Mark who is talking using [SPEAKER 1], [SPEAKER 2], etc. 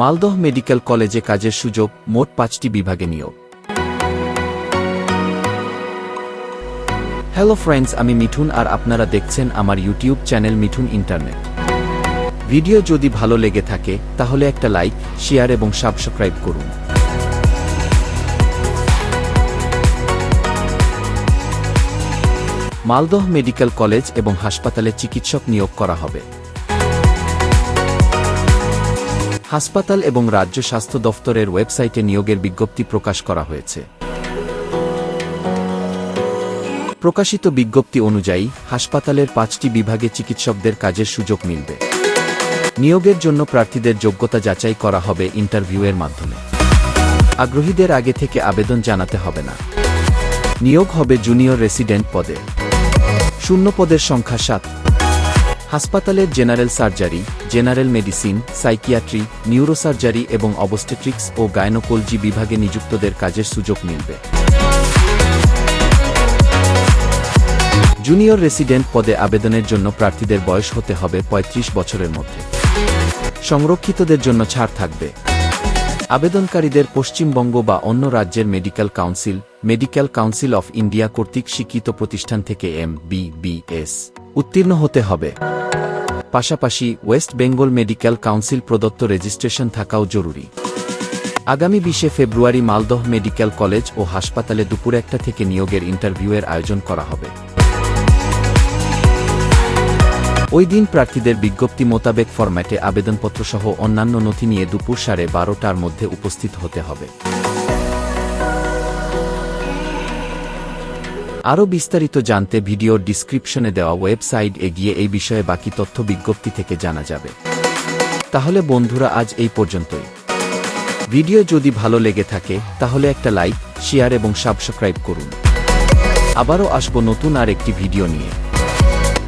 [SPEAKER 1] Malda medical কলেজে কাজের সুযোগ মোট পাঁচটি বিভাগে নিয়োগ। হ্যালো ফ্রেন্ডস আমি মিঠুন আর আপনারা দেখছেন আমার YouTube channel Mithun internet video যদি ভালো লেগে থাকে, তাহলে একটা লাইক শেয়ার এবং সাবস্ক্রাইব করুন। মালদহ মেডিকেল কলেজ এবং হাসপাতালে চিকিৎসক নিয়োগ করা হবে। হাসপাতাল এবং রাজ্য স্বাস্থ্য দফতরের ওয়েবসাইটে নিয়োগের বিজ্ঞপ্তি প্রকাশ করা হয়েছে। প্রকাশিত বিজ্ঞপ্তি অনুযায়ী, হাসপাতালের পাঁচটি বিভাগে চিকিৎসকদের কাজের সুযোগ মিলবে। নিয়োগের জন্য প্রার্থীদের যোগ্যতা যাচাই করা হবে ইন্টারভিউয়ের মাধ্যমে। আগ্রহীদের আগে থেকে আবেদন জানাতে হবে না। নিয়োগ হবে জুনিয়র রেসিডেন্ট পদে। শূন্য পদের সংখ্যা সাত। হাসপাতালের general surgery, general medicine, psychiatry, neurosurgery এবং অবস্টেট্রিক্স ও গায়নোকোলজি বিভাগে নিযুক্তদের কাজের সুযোগ মিলবে। জুনিয়র রেসিডেন্ট পদে আবেদনের জন্য প্রার্থীদের বয়স হতে হবে ৩৫ বছরের মধ্যে। সংরক্ষিতদের জন্য ছাড় থাকবে। আবেদনকারীদের পশ্চিমবঙ্গ বা অন্য রাজ্যের medical council medical council of India কর্তৃক স্বীকৃত প্রতিষ্ঠান থেকে এম বি বি এস উত্তীর্ণ হতে হবে। পাশাপাশি ওয়েস্ট বেঙ্গল মেডিকেল কাউন্সিল প্রদত্ত রেজিস্ট্রেশন থাকাও জরুরি। আগামী বিশে ফেব্রুয়ারি মালদহ মেডিকেল কলেজ ও হাসপাতালে দুপুর একটা থেকে নিয়োগের ইন্টারভিউয়ের আয়োজন করা হবে। ওই দিন প্রার্থীদের বিজ্ঞপ্তি মোতাবেক ফরম্যাটে আবেদনপত্র সহ অন্যান্য নথি নিয়ে দুপুর সাড়ে বারোটার মধ্যে উপস্থিত হতে হবে। আরও বিস্তারিত জানতে ভিডিওর ডিসক্রিপশনে দেওয়া ওয়েবসাইট এগিয়ে এই বিষয়ে বাকি তথ্য বিজ্ঞপ্তি থেকে জানা যাবে। তাহলে বন্ধুরা, আজ এই পর্যন্তই। ভিডিও যদি ভালো লেগে থাকে, তাহলে একটা লাইক, শেয়ার এবং সাবস্ক্রাইব করুন। আবারও আসব নতুন আর একটি ভিডিও নিয়ে।